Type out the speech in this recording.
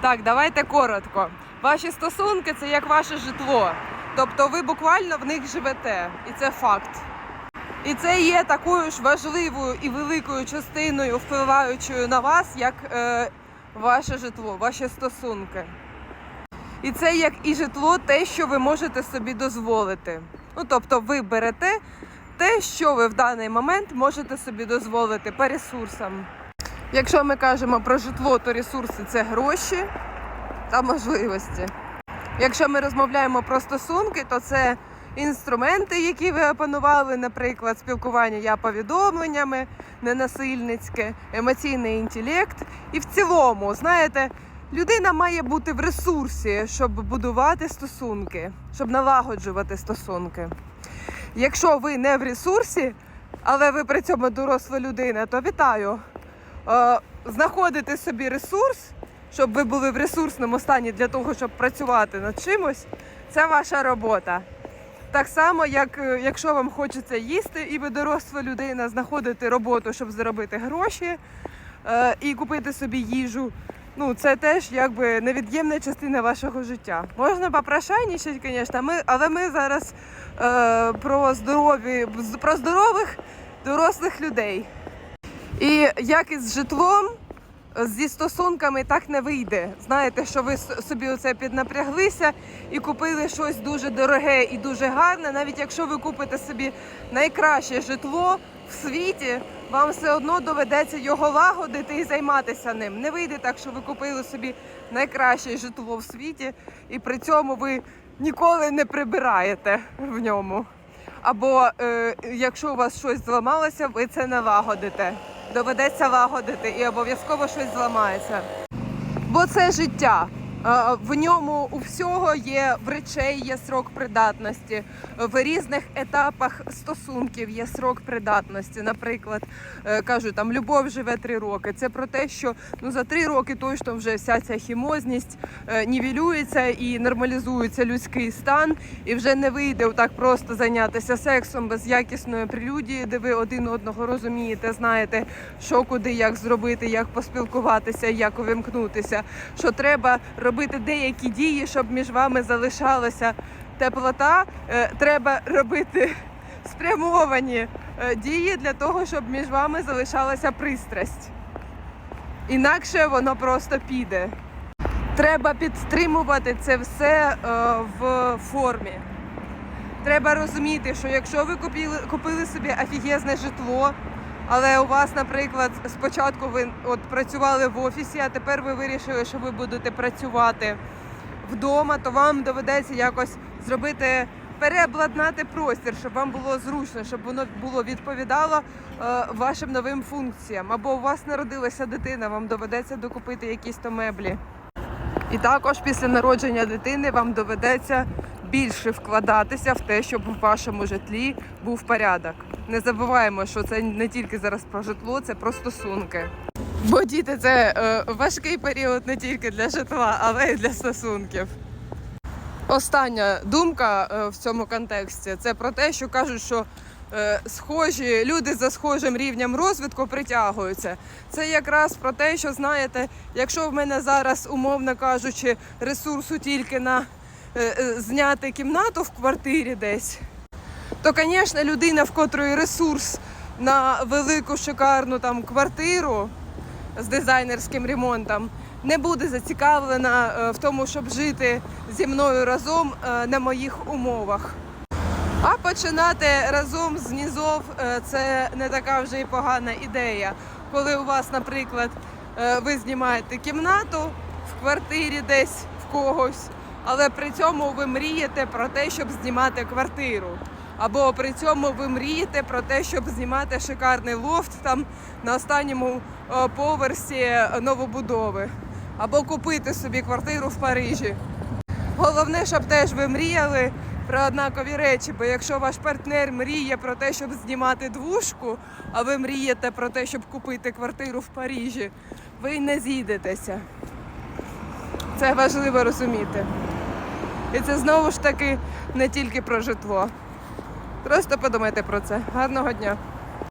Так, давайте коротко. Ваші стосунки це як ваше житло. Тобто ви буквально в них живете, і це факт. І це є такою ж важливою і великою частиною, впливаючою на вас, як е, ваше житло, ваші стосунки. І це як і житло, те, що ви можете собі дозволити. Ну тобто, ви берете те, що ви в даний момент можете собі дозволити по ресурсам. Якщо ми кажемо про житло, то ресурси це гроші та можливості. Якщо ми розмовляємо про стосунки, то це інструменти, які ви опанували, наприклад, спілкування я повідомленнями, ненасильницьке, емоційний інтелект. І в цілому, знаєте, людина має бути в ресурсі, щоб будувати стосунки, щоб налагоджувати стосунки. Якщо ви не в ресурсі, але ви при цьому доросла людина, то вітаю. Е, Знаходити собі ресурс, щоб ви були в ресурсному стані для того, щоб працювати над чимось, це ваша робота. Так само, як е, якщо вам хочеться їсти, і ви доросла людина, знаходити роботу, щоб заробити гроші е, і купити собі їжу. Ну, це теж якби невід'ємна частина вашого життя. Можна попрошайнічати, звісно, ми, але ми зараз е, про здорові, про здорових дорослих людей. І як із житлом, зі стосунками так не вийде. Знаєте, що ви собі оце піднапряглися і купили щось дуже дороге і дуже гарне. Навіть якщо ви купите собі найкраще житло в світі, вам все одно доведеться його лагодити і займатися ним. Не вийде так, що ви купили собі найкраще житло в світі, і при цьому ви ніколи не прибираєте в ньому. Або е, якщо у вас щось зламалося, ви це не лагодите. Доведеться лагодити і обов'язково щось зламається. Бо це життя. В ньому у всього є в речей є срок придатності. В різних етапах стосунків є срок придатності. Наприклад, е, кажуть, там любов живе три роки. Це про те, що ну за три роки точно вже вся ця хімозність е, нівелюється і нормалізується людський стан, і вже не вийде так просто зайнятися сексом без якісної прелюдії, де ви один одного розумієте, знаєте, що куди, як зробити, як поспілкуватися, як увімкнутися. Що треба робити деякі дії, щоб між вами залишалася теплота. Е, Треба робити спрямовані е, дії для того, щоб між вами залишалася пристрасть. Інакше воно просто піде. Треба підтримувати це все е, в формі. Треба розуміти, що якщо ви купили, купили собі офігезне житло, але у вас, наприклад, спочатку ви от працювали в офісі, а тепер ви вирішили, що ви будете працювати вдома, то вам доведеться якось зробити переобладнати простір, щоб вам було зручно, щоб воно було відповідало е, вашим новим функціям. Або у вас народилася дитина, вам доведеться докупити якісь то меблі. І також після народження дитини вам доведеться більше вкладатися в те, щоб в вашому житлі був порядок. Не забуваємо, що це не тільки зараз про житло, це про стосунки. Бо діти це е, важкий період не тільки для житла, але й для стосунків. Остання думка е, в цьому контексті це про те, що кажуть, що е, схожі люди за схожим рівнем розвитку притягуються. Це якраз про те, що знаєте, якщо в мене зараз, умовно кажучи, ресурсу тільки на е, е, зняти кімнату в квартирі десь, то, звісно, людина, в котрої ресурс на велику шикарну там квартиру з дизайнерським ремонтом, не буде зацікавлена е, в тому, щоб жити зі мною разом е, на моїх умовах. А починати разом з низов е, це не така вже й погана ідея. Коли у вас, наприклад, ви знімаєте кімнату в квартирі десь в когось, але при цьому ви мрієте про те, щоб знімати квартиру. Або при цьому ви мрієте про те, щоб знімати шикарний лофт там на останньому е, поверсі новобудови, або купити собі квартиру в Парижі. Головне, щоб теж ви мріяли про однакові речі, бо якщо ваш партнер мріє про те, щоб знімати двушку, а ви мрієте про те, щоб купити квартиру в Парижі, ви не зійдетеся. Це важливо розуміти. І це знову ж таки не тільки про житло. Просто подумайте про це. Гарного дня!